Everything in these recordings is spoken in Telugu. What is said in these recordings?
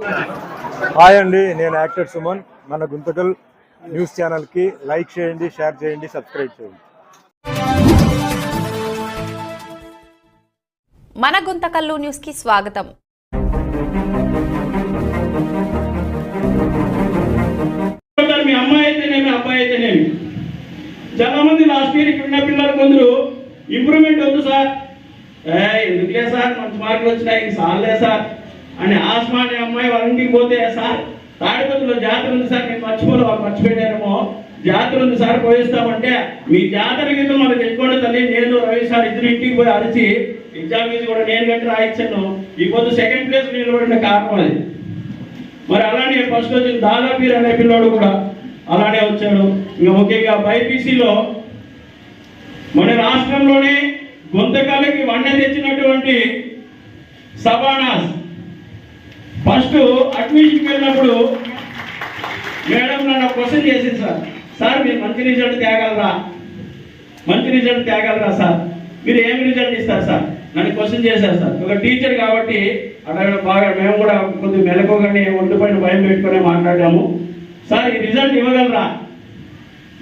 హాయ్ అండి నేను యాక్టర్ సుమన్. మన గుంతకల్ న్యూస్ ఛానల్కి లైక్ చేయండి షేర్ చేయండి సబ్స్క్రైబ్ చేయండి. మన గుంతకల్లు న్యూస్కి స్వాగతం మీ అమ్మాయి అయితేనేమి అబ్బాయి అయితేనేమి చాలా మంది లాస్ట్ ఇయర్ ఇక్కడ ఉన్న పిల్లలు కొందరు ఇంప్రూవ్మెంట్ వద్దు సార్. ఎందుకులే సార్? మంచి మార్కులు వచ్చినాయి సార్లే సార్. అని ఆస్మాని అమ్మాయి వాళ్ళ ఇంటికి పోతే సార్ తాడిపత్రిలో జాతర ఉంది సార్ నేను మర్చిపోలే వాళ్ళు మర్చిపోయారేమో. జాతర ఉంది సార్ పోయిస్తామంటే మీ జాతర గీతం మనకు తెచ్చుకోండి తల్లి నేను రవి సార్ ఇద్దరు ఇంటికి పోయి అరిచి ఎగ్జామ్ ఫీజు కూడా నేను గంట రాయించాను ఈ పొద్దు సెకండ్ ప్లేస్ నిలబడిన కారణం అది. మరి అలానే ఫస్ట్ వచ్చిన దాదాపీర్ అనే పిల్లోడు కూడా అలానే వచ్చాడు. ఇంకా ముఖ్యంగా బైపీసీలో మన రాష్ట్రంలోనే గొంతకాలకి వన్నె తెచ్చినటువంటి సబానాస్. ఫస్ట్ అడ్మిషన్కి వెళ్ళినప్పుడు మేడం నన్ను క్వశ్చన్ చేసింది సార్. సార్ మీరు మంచి రిజల్ట్ తేగలరా? మంచి రిజల్ట్ తేగలరా సార్? మీరు ఏమి రిజల్ట్ ఇస్తారు సార్? నన్ను క్వశ్చన్ చేశారు సార్. ఒక టీచర్ కాబట్టి అక్కడ బాగా మేము కూడా కొద్దిగా మెలకోగానే ఒంటి పైన భయం పెట్టుకునే మాట్లాడాము. సార్ ఈ రిజల్ట్ ఇవ్వగలరా?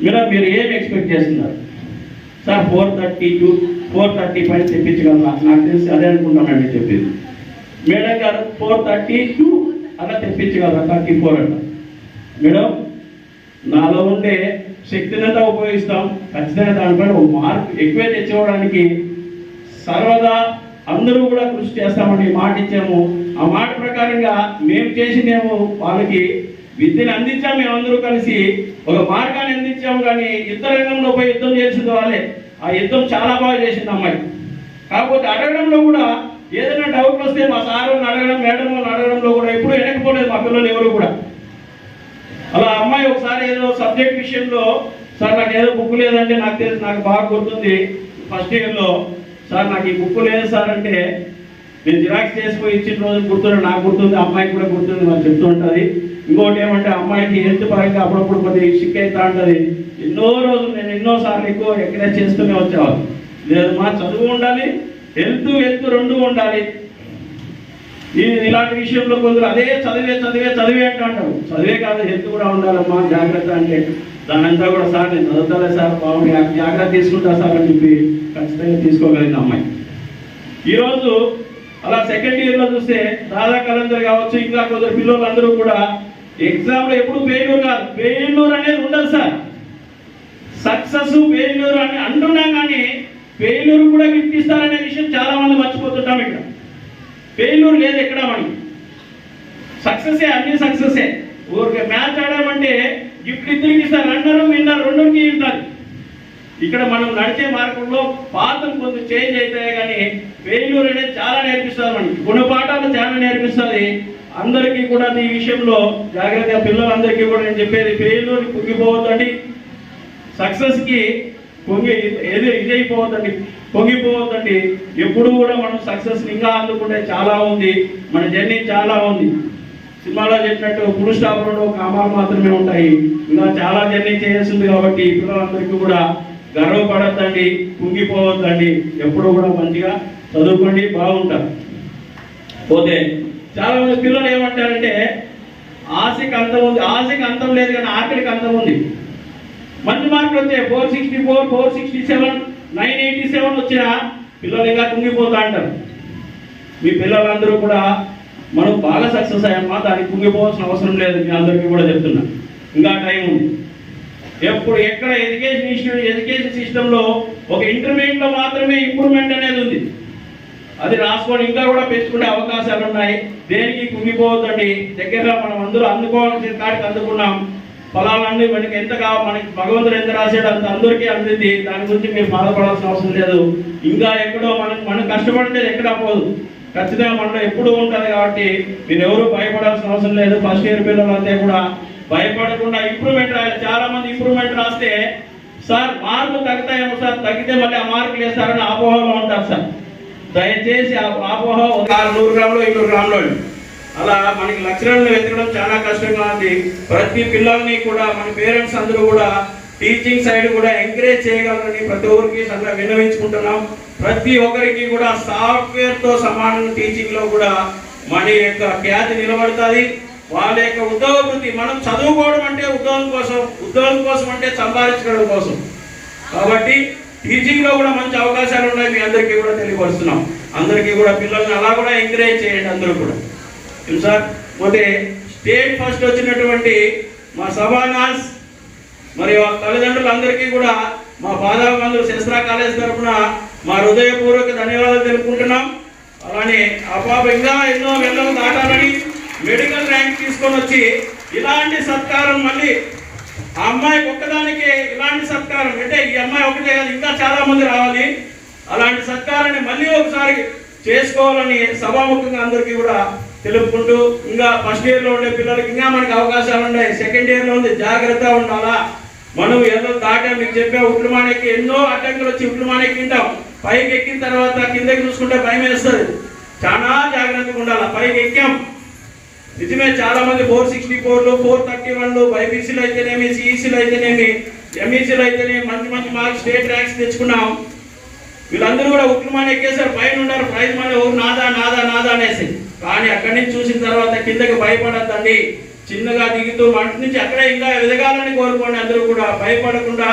మీరు మీరు ఏం ఎక్స్పెక్ట్ చేస్తున్నారు? Sir four thirty to four thirty five తెప్పించగలరా? నాకు తెలిసి అదే అనుకుంటానండి చెప్పింది. మేడం గారు ఫోర్ థర్టీ టూ అలా తెప్పించగలరా? థర్టీ ఫోర్ అంట. మేడం నాలో ఉండే శక్తినంతా ఉపయోగిస్తాం. ఖచ్చితంగా దానిపైన ఒక మార్క్ ఎక్కువే తెచ్చుకోవడానికి సర్వదా అందరూ కూడా కృషి చేస్తామని మాట ఇచ్చాము. ఆ మాట ప్రకారంగా మేము చేసిందేమో వాళ్ళకి విద్యను అందించాం మేమందరూ కలిసి. ఒక మార్గాన్ని అందించాము కానీ యుద్ధ రంగంలో పోయి యుద్ధం చేసింది వాళ్ళే. ఆ యుద్ధం చాలా బాగా చేసింది అమ్మాయి. కాకపోతే అడగడంలో కూడా ఏదైనా డౌట్ వస్తే మా సార్ అడగడం మేడం అడగడంలో కూడా ఎప్పుడు వెనకపోలేదు మా పిల్లలు ఎవరు కూడా. అలా అమ్మాయి ఒకసారి ఏదో సబ్జెక్ట్ విషయంలో సార్ నాకు ఏదో బుక్ లేదంటే నాకు తెలుసు నాకు బాగా గుర్తుంది. ఫస్ట్ ఇయర్లో సార్ నాకు ఈ బుక్ లేదు సార్ అంటే నేను జిరాక్స్ చేసుకుని ఇచ్చిన రోజు గుర్తుంది నాకు గుర్తుంది అమ్మాయికి కూడా గుర్తుంది మనం చెప్తూ ఉంటుంది. ఇంకోటి ఏమంటే అమ్మాయికి హెల్త్ పరంగా అప్పుడప్పుడు కొద్దిగా సిక్ అవుతా ఉంటుంది. ఎన్నో రోజులు నేను ఎన్నో సార్లు ఎక్కువ ఎంకరేజ్ చేస్తూనే వచ్చేవాళ్ళు లేదు మా చదువు ఉండాలి హెల్త్ హెల్త్ రెండు ఉండాలి. ఇలాంటి విషయంలో కొందరు అదే చదివే చదివే చదివే అంటూ అంటారు. చదివే కాదు హెల్త్ కూడా ఉండాలమ్మా జాగ్రత్త అంటే దానంతా కూడా సార్ నేను చదువుతాలే సార్ బాగుంది జాగ్రత్త తీసుకుంటా సార్ అని చెప్పి ఖచ్చితంగా తీసుకోగలిగిన అమ్మాయి. ఈరోజు అలా సెకండ్ ఇయర్లో చూస్తే రాధా కలందర్ కావచ్చు ఇంకా కొందరు పిల్లలందరూ కూడా ఎగ్జామ్లో ఎప్పుడు ఫెయిల్యూర్ కాదు. ఫెయిల్యూర్ అనేది ఉండదు సార్. సక్సెస్ ఫెయిల్యూర్ అని అంటున్నా కానీ ఫెయిల్యూర్ కూడా గిఫ్ట్ విషయం చాలా మంది మర్చిపోతుంటాం ఇక్కడ. ఫెయిల్యూర్ లేదు ఎక్కడ మనకి? సక్సెసే అన్ని సక్సెసే. ఊరికే మ్యాచ్ ఆడామంటే గిఫ్ట్ ఇద్దరికి ఇస్తారు. రన్నరు విన్నర్ రెండుకి ఉంటారు ఇక్కడ మనం నడిచే మార్గంలో పాత్ర కొంచెం చేంజ్ అవుతాయి కానీ ఫెయిల్యూర్ అనేది చాలా నేర్పిస్తుంది మనకి. గుణపాఠాలు చాలా నేర్పిస్తుంది. అందరికీ కూడా ఈ విషయంలో జాగ్రత్తగా పిల్లలందరికీ కూడా నేను చెప్పేది ఫెయిల్యూర్ కుంగిపోవద్దండి సక్సెస్కి పొంగి ఏది ఇదైపోవద్దండి. పొంగిపోవద్దండి. ఎప్పుడు కూడా మనం సక్సెస్ ఇంకా అందుకుంటే చాలా ఉంది. మన జర్నీ చాలా ఉంది. సినిమాలో చెప్పినట్టు ఫుల్ స్టాప్లో కామాలు మాత్రమే ఉంటాయి. ఇంకా చాలా జర్నీ చేయాల్సింది కాబట్టి పిల్లలందరికీ కూడా గర్వపడద్దండి. కుంగిపోవద్దండి ఎప్పుడు కూడా మంచిగా చదువుకోండి బాగుంటారు. పోతే చాలా మంది పిల్లలు ఏమంటారంటే ఆశకి అంతం ఉంది. ఆశకి అంతం లేదు కానీ ఆకలికి అంతం ఉంది. మంచి మార్కులు వచ్చాయి. Four sixty four four sixty seven nine eighty seven వచ్చిన పిల్లలు ఇంకా కుంగిపోతా అంటారు. మీ పిల్లలందరూ కూడా మనం బాగా సక్సెస్ అయ్యామా దానికి కుంగిపోవాల్సిన అవసరం లేదు మీ అందరికీ కూడా చెప్తున్నా. ఇంకా టైం ఉంది. ఎప్పుడు ఎక్కడ ఎడ్యుకేషన్ ఇన్స్టిట్యూట్ ఎడ్యుకేషన్ సిస్టంలో ఒక ఇంటర్మీడియట్లో మాత్రమే ఇంప్రూవ్మెంట్ అనేది ఉంది. అది రాసుకొని ఇంకా కూడా పెంచుకునే అవకాశాలు ఉన్నాయి దేనికి కుంగిపోవద్దండి? దగ్గరగా మనం అందరూ అందుకోవాల్సిన కాడికి అందుకున్నాం. ఫలాలన్నీ మనకి ఎంత కావాలి మనకి భగవంతుడు ఎంత రాశాడు అంత అందరికీ అందుతుంది దాని గురించి మేము బాధపడాల్సిన అవసరం లేదు. ఇంకా ఎక్కడో మనం మనం కష్టపడితే ఎక్కడ పోదు. ఖచ్చితంగా మనలో ఎప్పుడు ఉంటుంది కాబట్టి మీరు ఎవరు భయపడాల్సిన అవసరం లేదు. ఫస్ట్ ఇయర్ అంతే కూడా భయపడకుండా ఇంప్రూవ్మెంట్ రాయాలి. చాలా మంది ఇంప్రూవ్మెంట్ రాస్తే సార్ మార్కులు తగ్గుతాయేమో సార్ తగ్గితే మళ్ళీ ఆ మార్కులు వేస్తారని అపోహలో ఉంటారు సార్. దయచేసి ఆ అపోహ నూరు గ్రాములు ఇరవై గ్రాములు అలా మనకి లక్షణాలను వెతకడం చాలా కష్టంగా ఉంది. ప్రతి పిల్లల్ని కూడా మన పేరెంట్స్ అందరూ కూడా టీచింగ్ సైడ్ కూడా ఎంకరేజ్ చేయగలరని ప్రతి ఒక్కరికి సంగా విన్నవించుకుంటున్నాం. ప్రతి ఒక్కరికి కూడా సాఫ్ట్వేర్తో సమానం టీచింగ్లో కూడా మన యొక్క ఖ్యాతి నిలబడుతుంది. వాళ్ళ యొక్క ఉద్యోగ వృత్తి మనం చదువుకోవడం అంటే ఉద్యోగం కోసం ఉద్యోగం కోసం అంటే సంపాదించుకోవడం కోసం. కాబట్టి టీచింగ్లో కూడా మంచి అవకాశాలు ఉన్నాయి మీ అందరికీ కూడా తెలియపరుస్తున్నాం. అందరికీ కూడా పిల్లల్ని అలా కూడా ఎంకరేజ్ చేయండి అందరూ కూడా. సార్ పోతే స్టేట్ ఫస్ట్ వచ్చినటువంటి మా సభానాస్ మరి తల్లిదండ్రులందరికీ కూడా మా బాధాబంధులు శస్త్రా కాలేజ్ తరఫున మా హృదయపూర్వక ధన్యవాదాలు తెలుపుకుంటున్నాం. అలానే ఆ పాప ఇంకా ఎన్నో వెళ్ళలు దాటాలని మెడికల్ ర్యాంక్ తీసుకొని వచ్చి ఇలాంటి సత్కారం మళ్ళీ ఆ అమ్మాయి ఒక్కదానికి ఇలాంటి సత్కారం. అంటే ఈ అమ్మాయి ఒకటే కాదు ఇంకా చాలా మంది రావాలి. అలాంటి సత్కారాన్ని మళ్ళీ ఒకసారి చేసుకోవాలని సభాముఖంగా అందరికీ కూడా తెలుపుకుంటూ ఇంకా ఫస్ట్ ఇయర్లో ఉండే పిల్లలకి ఇంకా మనకి అవకాశాలు ఉన్నాయి. సెకండ్ ఇయర్లో ఉంది. జాగ్రత్త ఉండాలా? మనం ఏదో దాటా మీకు చెప్పే ఉట్లు ఎన్నో అడ్డంకులు వచ్చి ఇప్పుడు మానేకి తింటాం. పైకి ఎక్కిన తర్వాత కిందకి చూసుకుంటే భయం వేస్తుంది. చాలా జాగ్రత్తగా ఉండాలి? పైకి ఎక్కాం. నిజమే చాలా మంది ఫోర్ సిక్స్టీ ఫోర్లు ఫోర్ థర్టీ వన్లు బైపీసీలు అయితేనేమి సిఈసీలు అయితేనేమి ఎంఈసీలు అయితేనేమి మంచి మంచి మార్క్స్ స్టేట్ ర్యాంక్స్ తెచ్చుకున్నాం. వీళ్ళందరూ కూడా ఉక్రమాన్ ఎక్కేసారు. పైన ఉన్నారు. ప్రైజ్ మనీ ఓ నాదా నాదా నాదా అనేసి. కానీ అక్కడి నుంచి చూసిన తర్వాత కిందకి భయపడద్దండి. చిన్నగా దిగుతూ మంట నుంచి అక్కడే ఇంకా ఎదగాలని కోరుకోండి అందరూ కూడా. భయపడకుండా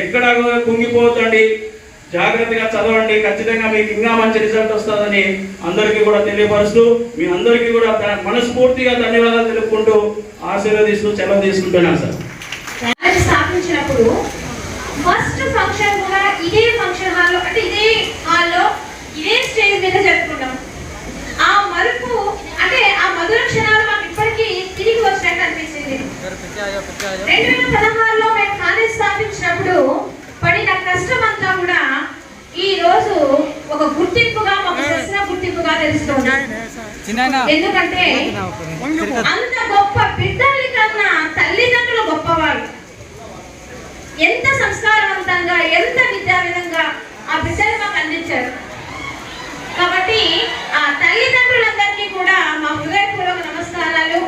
ఎక్కడ కుంగిపోతండి జాగ్రత్తగా చదవండి. ఖచ్చితంగా మీకు ఇంకా మంచి రిజల్ట్ వస్తుందని అందరికీ కూడా తెలియపరుస్తూ మీ అందరికీ కూడా మనస్ఫూర్తిగా ధన్యవాదాలు తెలుపుకుంటూ ఆశీర్వదిస్తూ సెలవు తీసుకుంటున్నాను సార్. స్థాపించినప్పుడు ఫస్ట్ ఫంక్షన్ కూడా ఇదే ఫంక్షన్ హాల్లో అంటే ఇదే హాల్లో ఇదే స్టేజ్ మీద జరుపుకున్నాం ఆ మరుపు అంటే ఆ మధుర క్షణాలు మాకు ఇప్పటికీ తిరిగి వచ్చినట్టు అనిపించింది రెండు వేల పదహారులో మేము కాలేజ్ స్థాపించినప్పుడు పడిన కష్టం అంతా కూడా ఈ రోజు ఒక గుర్తింపుగా మాకు చేసిన గుర్తింపుగా తెలుస్తుంది ఎందుకంటే అంత గొప్ప బిడ్డల్ని కన్నా తల్లిదండ్రులు గొప్పవారు ఎంత సంస్కారవంతంగా ఎంత విద్యావిధంగా ఆ బిడ్డలు మాకు అందించారు. కాబట్టి ఆ తల్లిదండ్రులందరికీ కూడా మా హృదయపూర్వక నమస్కారాలు.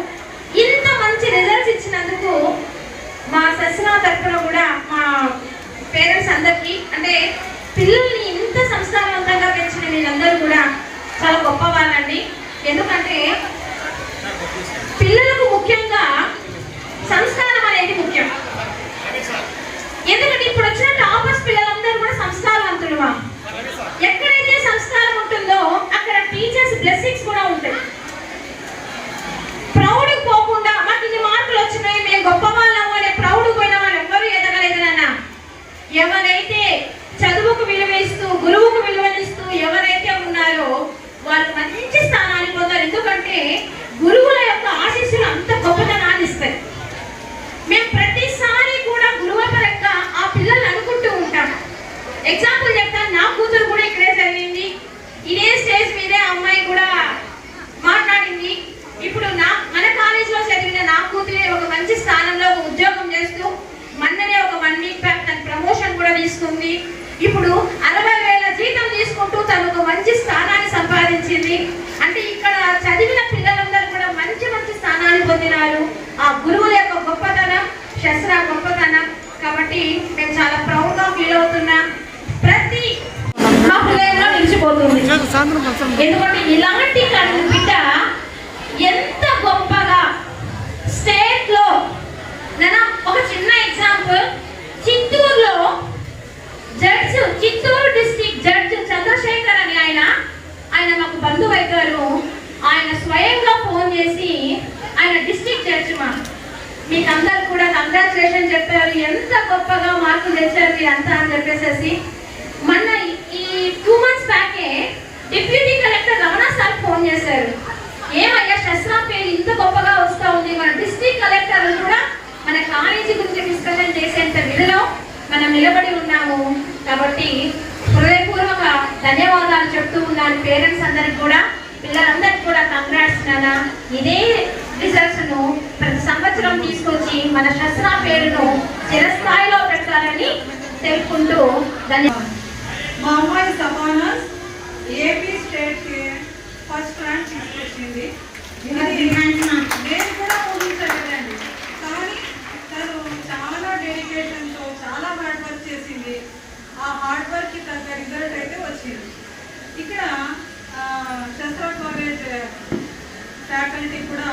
ఇంత మంచి రిజల్ట్స్ ఇచ్చినందుకు మా సస్నా తరఫున కూడా మా పేరెంట్స్ అందరికీ అంటే పిల్లల్ని ఇంత సంస్కారవంతంగా పెంచిన మీరందరూ కూడా చాలా గొప్ప వాళ్ళండి ఎందుకంటే పిల్లలకు ముఖ్యంగా సంస్కారం అనేది ముఖ్యం. ఎందుకంటే ఇప్పుడు వచ్చిన టాపర్స్ పిల్లలందరూ కూడా సంస్కారవంతులుగా. ఎక్కడైతే సంస్కారం ఉంటుందో అక్కడ టీచర్స్ బ్లెస్సింగ్స్ కూడా ఉంటాయి. ప్రౌడ్ పోకుండా మాకు ఇన్ని మార్కులు వచ్చినాయి మేము గొప్ప వాళ్ళము అనే ప్రౌడ్ పోయిన వాళ్ళు ఎవ్వరూ ఎదగలేదు నాన్న. ఎవరైతే చదువుకు విలువిస్తూ గురువుకు వాళ్ళు మంచి స్థానానికి పొందారు. ఎందుకంటే గురువుల యొక్క ఆశీస్సులు అంత గొప్పతనాన్ని ఇస్తాయి. మేము ప్రతిసారి కూడా గురువుల పరంగా ఆ పిల్లల్ని అనుకుంటూ ఉంటాం ఎగ్జాంపుల్ చెప్తాను నా కూతురు కూడా ఇక్కడే చదివింది ఇదే స్టేజ్ మీదే అమ్మాయి కూడా మాట్లాడింది. ఇప్పుడు నా మన కాలేజీలో చదివిన నా కూతురే ఒక మంచి స్థానంలో ఒక ఉద్యోగం చేస్తూ మొన్ననే ఒక వన్ వీక్ బ్యాక్ తన ప్రమోషన్ కూడా తీసుకుంది ఇప్పుడు అరవై వేల జీతం తీసుకుంటూ తను ఒక మంచి స్థానాన్ని సంపాదించింది అంటే ఇక్కడ చదివిన పిల్లలందరూ కూడా మంచి మంచి స్థానాన్ని పొందినారు ఆ గురువుల యొక్క గొప్పతనం శస్త్ర గొప్పతనం కాబట్టి మేము చాలా ప్రౌడ్గా ఫీల్ అవుతున్నాం ప్రతి మా హృదయంలో నిలిచిపోతుంది ఎందుకంటే ఇలాంటి కన్ను బిడ్డ ఎంత గొప్పగా స్టేట్లో ఒక చిన్న ఎగ్జాంపుల్ చిత్తూరులో judge Chittoor district judge Chandrasekhar అని ఆయన ఆయన మాకు బంధువు అవుతారు ఆయన స్వయంగా ఫోన్ చేసి ఆయన డిస్టిక్ జడ్జ్ మా. మీకు అందరు కూడా కంగ్రాచులేషన్ చెప్పారు. ఎంత గొప్పగా మార్కులు తెచ్చారు మీరంతా అని చెప్పేసేసి. మొన్న ఈ- ఈ two months బ్యాకే deputy collector Ramana sir phone చేశారు. ఏమయ్యా శస్త్రా పేరు ఇంత గొప్పగా వస్తా ఉంది. మన డిస్ట్రిక్ట్ కలెక్టర్ కూడా మన కాలేజీ గురించి డిస్కషన్ చేసేంత విధిలో మనం నిలబడి ఉన్నాము. కాబట్టి హృదయపూర్వక ధన్యవాదాలు చెప్తూ ఉన్నాను పేరెంట్స్ అందరికి కూడా. పిల్లలందరికీ కూడా కంగ్రాట్స్ నాన్న. ఇదే రిజల్ట్స్ను ప్రతి సంవత్సరం తీసుకొచ్చి మన శస్త్రా పేరును చిరస్థాయిలో పెట్టాలని తెలుపుకుంటూ ధన్యవాదాలు. మా అమ్మాయి ఏపీ స్టేట్కి ఫస్ట్ ర్యాంక్ తీసుకొచ్చింది. నేను కూడా ఊహించలేదండి. కానీ తను చాలా డెడికేషన్తో చాలా హార్డ్ వర్క్ చేసింది. ఆ హార్డ్ వర్క్కి తగ్గ రిజల్ట్ అయితే వచ్చింది. ఇక్కడ శస్త్ర కాలేజ్ ఫ్యాకల్టీ కూడా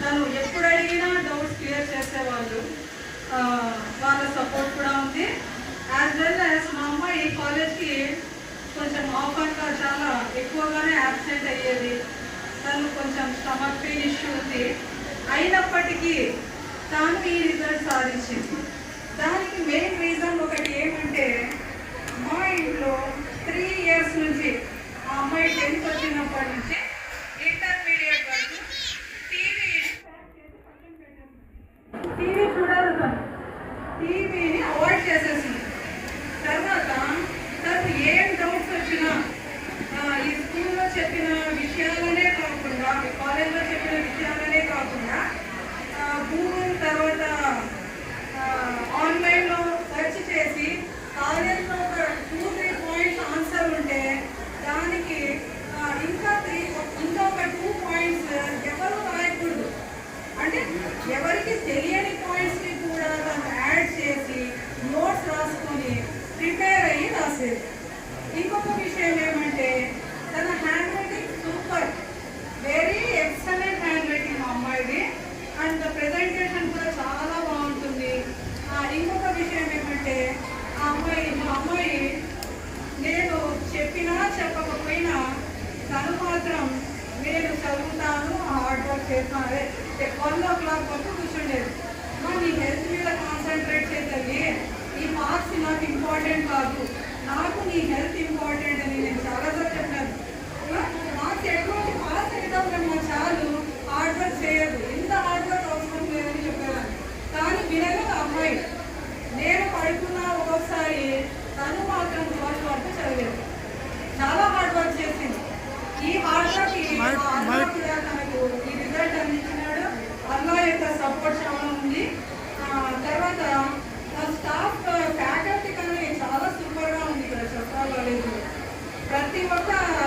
తను ఎప్పుడు అడిగినా డౌట్స్ క్లియర్ చేసేవాళ్ళు. వాళ్ళ సపోర్ట్ కూడా ఉంది. యాజ్ వెల్ యాజ్ మా అమ్మాయి కాలేజ్కి కొంచెం ఆఫర్గా చాలా ఎక్కువగానే యాబ్సెంట్ అయ్యేది. తను కొంచెం స్టమక్ పెయిన్ ఇష్యూ ఉంది. అయినప్పటికీ తాను ఈ రిజల్ట్ సాధించింది. దానికి మెయిన్ రీజన్ ఒకటి ఏమంటే మా ఇంట్లో త్రీ ఇయర్స్ నుంచి ఆ అమ్మాయి టెన్త్ వచ్చినప్పటి నుంచి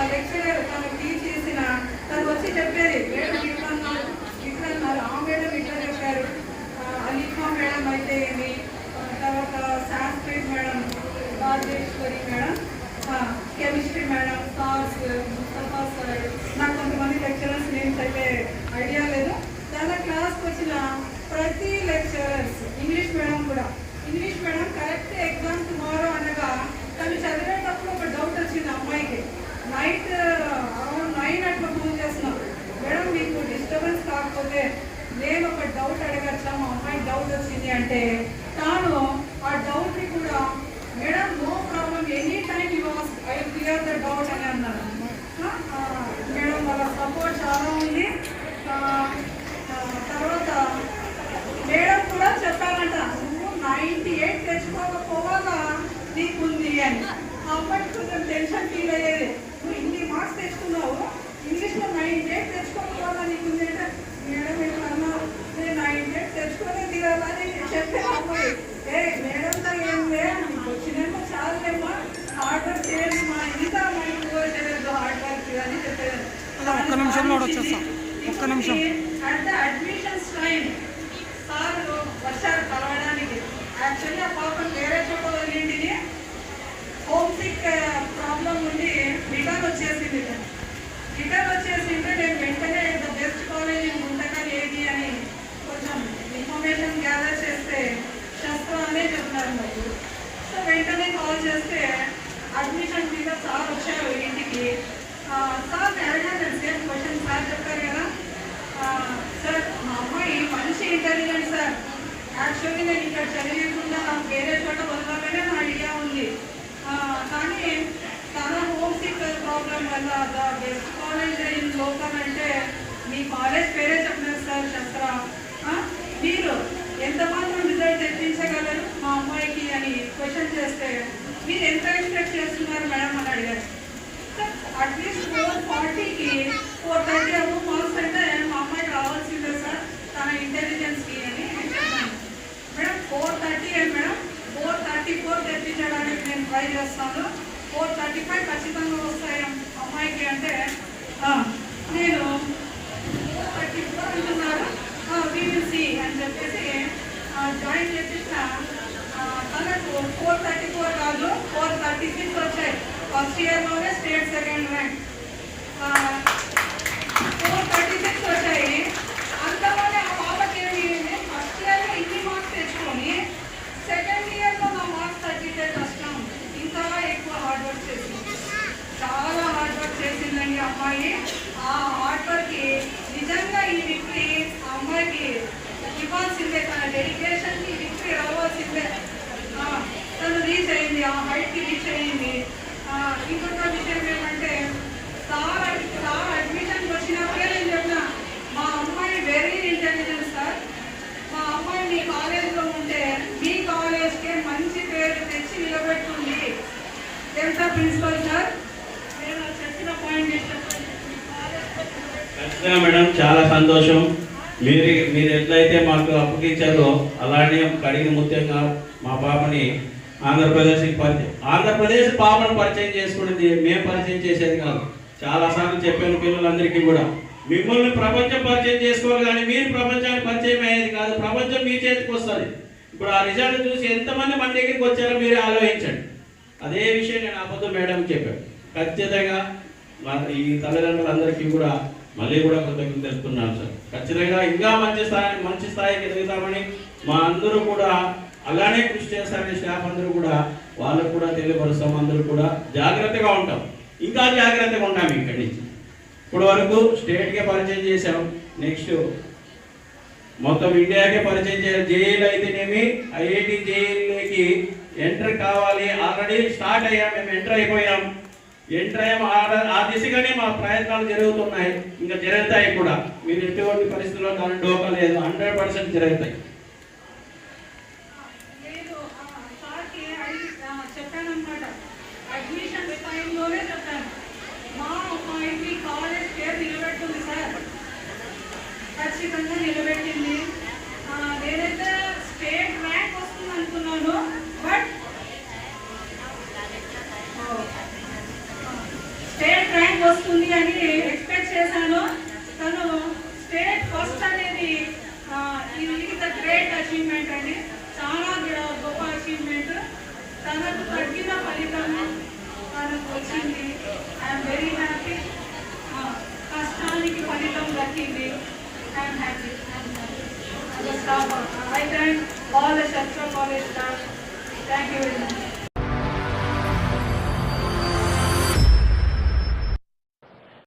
లెక్చరర్ తను టీచ్ చేసిన తను వచ్చి చెప్పేది మేడం ఇట్లా అన్నారు ఇట్లా అన్నారు ఆ మేడం ఇట్లా చెప్పారు. ఆ, అలీఫా మేడం అయితే ఏమి తర్వాత Sanskrit madam Rajeshwari madam chemistry madam sirs Mustafa sir నాకు కొంతమంది లెక్చరర్స్ నేమ్స్ అయితే ఐడియా లేదు. తన క్లాస్కి వచ్చిన ప్రతి లెక్చరర్స్ ఇంగ్లీష్ మేడం కూడా English madam correct exam tomorrow అనగా తను చదివేటప్పుడు ఒక డౌట్ వచ్చింది అమ్మాయికి. నైట్ అరౌండ్ నైన్ అట్లా ఫోన్ చేస్తున్నాం. మేడం మీకు డిస్టర్బెన్స్ కాకపోతే నేను ఒక డౌట్ అడగచ్చా? మా అమ్మాయి డౌట్ వచ్చింది అంటే తాను ఆ డౌట్ని కూడా madam no problem any time you was I clear the doubt అని అన్నారు. మేడం వాళ్ళ సపోర్ట్ చాలా ఉంది. తర్వాత మేడం కూడా చెప్పాలంట నువ్వు నైంటీ ఎయిట్ తెచ్చుకోకపోవాలా నీకుంది అని. అప్పటికి కొంచెం టెన్షన్ ఫీల్ అయ్యేది. మార్క్స్ తెచ్చుకున్నావు? ఇంగ్లీష్లో నైంటీ ఎయిట్ తెచ్చుకోకపోవాలా నీకుంది అంటే మేడం అన్నారు. నేను నైంటీ ఎయిట్ తెచ్చుకోలేదు కదా అని అమ్మాయి ఏ మేడంతో ఏం లేదు. నీకు వచ్చినంత చాలేమ్మా హార్డ్ వర్క్ చేయండి మా. ఇంకా మైండ్ చేయలేదు హార్డ్ వర్క్ అని చెప్పాను ఒక్క నిమిషంలో వచ్చేస్తా. ఒక్క నిమిషం. At the admissions time sir వచ్చారు కలవడానికి యాక్చువల్లీ ఆ పాపం వేరే చోట వదిలింటిని హోమ్ సిక్ ప్రాబ్లం ఉండి రిటర్న్ వచ్చేసింది రిటర్న్ వచ్చేసింటే నేను వెంటనే the best college in Guntakal ఏది అని కొంచెం ఇన్ఫర్మేషన్ గ్యాదర్ చేస్తే శస్త్ర సార్ చెప్తున్నారు సో వెంటనే కాల్ చేస్తే అడ్మిషన్ మీద సార్ వచ్చారు ఇంటికి. సార్ నేను సేమ్ క్వశ్చన్ సార్ చెప్పారు కదా. సార్ మా అమ్మాయి మంచి ఇంటెలిజెంట్ సార్. యాక్చువల్లీ నేను ఇక్కడ చదివకుండా వేరే చోట వదలాలనే నా ఐడియా ఉంది. కానీ తన హోమ్ సిక్ ప్రాబ్లం వల్ల the best college in local అంటే మీ కాలేజ్ పేరే చెప్పలేదు సార్ శస్త్ర. మీరు? ఎంత మాత్రం రిజల్ట్ తెప్పించగలరు? మా అమ్మాయికి అని క్వశ్చన్ చేస్తే మీరు ఎంత ఎక్స్పెక్ట్ చేస్తున్నారు మేడం అని అడిగారు. అట్లీస్ట్ ఫోర్ ఫార్టీకి ఫోర్ థర్టీ అబౌవ్ మార్క్స్ అంటే మా అమ్మాయికి రావాల్సిందే సార్ తన ఇంటెలిజెన్స్కి అని madam four thirty and madam four thirty four తెప్పించడానికి నేను ట్రై చేస్తాను. ఫోర్ థర్టీ ఫైవ్ ఖచ్చితంగా వస్తాయి అమ్మాయికి అంటే నేను ఫోర్ థర్టీ ఫోర్ అంటున్నారు వివిసి అని చెప్పేసి జాయిన్ చేపించిన తనకు ఫోర్ థర్టీ ఫోర్ కాదు ఫోర్ థర్టీ సిక్స్ వచ్చాయి. ఫస్ట్ ఇయర్లోనే స్టేట్ సెకండ్ ర్యాంక్ ఫోర్ ఇవ్వాల్సిందే తన డెడికేషన్కి విక్టరీ రావాల్సిందే ఆ, తను రీచ్ అయింది ఆ హైట్కి రీచ్ అయింది ఆ, ఇంకొక విషయం ఏమంటే సార్ సార్ అడ్మిషన్కి వచ్చినప్పుడే నేను చెప్పిన మా అమ్మాయి వెరీ ఇంటెలిజెంట్ సార్ మా అమ్మాయి మీ కాలేజ్లో ఉంటే మీ కాలేజ్కే మంచి పేరు తెచ్చి నిలబెట్టుంది ఎంత ప్రిన్సిపల్ సార్. ఖచ్చితంగా మేడం చాలా సంతోషం. మీరు మీరు ఎట్లయితే మాకు అప్పగించారో అలానే కడిగి ముత్యంగా మా పాపని ఆంధ్రప్రదేశ్కి పరిచయం ఆంధ్రప్రదేశ్ పాపను పరిచయం చేసుకునేది మేము పరిచయం చేసేది కాదు. చాలా సార్లు చెప్పాను పిల్లలందరికీ కూడా. మిమ్మల్ని ప్రపంచం పరిచయం చేసుకోవాలి కానీ మీరు ప్రపంచానికి పరిచయం అయ్యేది కాదు. ప్రపంచం మీ చేతికి వస్తుంది. ఇప్పుడు ఆ రిజల్ట్ చూసి ఎంతమంది మన దగ్గరికి వచ్చారో మీరే ఆలోచించండి. అదే విషయం నేను అబద్ధం మేడం చెప్పాను. ఖచ్చితంగా మా ఈ తల్లిదండ్రులందరికీ కూడా మళ్ళీ కూడా కృతజ్ఞతలు తెలుపుతున్నాను సార్. ఖచ్చితంగా ఇంకా మంచి స్థాయి మంచి స్థాయికి ఎదుగుతామని మా అందరూ కూడా అలానే కృషి చేస్తారని స్టాఫ్ అందరూ కూడా వాళ్ళకు కూడా తెలియపరుస్తాం. అందరూ కూడా జాగ్రత్తగా ఉంటాం. ఇంకా జాగ్రత్తగా ఉంటాం ఇక్కడి నుంచి. ఇప్పటి వరకు స్టేట్కే పరిచయం చేసాం నెక్స్ట్ మొత్తం ఇండియాకే పరిచయం చేయాలి జేఈలు అయితేనేమి ఐఐటి జేఈలకి ఎంటర్ కావాలి. ఆల్రెడీ స్టార్ట్ అయ్యాం. మేము ఎంటర్ అయిపోయాం. ఎంటర్ అయ్యాం. ఆ- ఆ దిశగానే మా ప్రయత్నాలు జరుగుతున్నాయి. ఇంకా జరుగుతాయి కూడా. మీరు ఎటువంటి పరిస్థితుల్లో దాని డోకా లేదు. హండ్రెడ్ పర్సెంట్ జరుగుతాయి లేదు ఆ, సార్కి అడిగి ఆ, చెప్పానన్నమాట అడ్మిషన్ టైంలోనే చెప్పాను మా అమ్మాయికి కాలేజ్ పేరు నిలబెట్టుంది సార్ ఖచ్చితంగా నిలబెట్టింది ఆ, నేనైతే స్టేట్ ర్యాంక్ వస్తుంది అనుకున్నాను బట్ స్టేట్ ర్యాంక్ వస్తుంది అని ఎక్స్పెక్ట్ చేశాను. తను స్టేట్ ఫస్ట్ అనేది ఇది గ్రేట్ అచీవ్మెంట్ అండి. చాలా గొప్ప అచీవ్మెంట్ తనకు తగ్గిన ఫలితం తనకు వచ్చింది. ఐఎమ్ వెరీ హ్యాపీ కష్టానికి ఫలితం దక్కింది. I'm happy I thank all the Sastra college staff thank you very much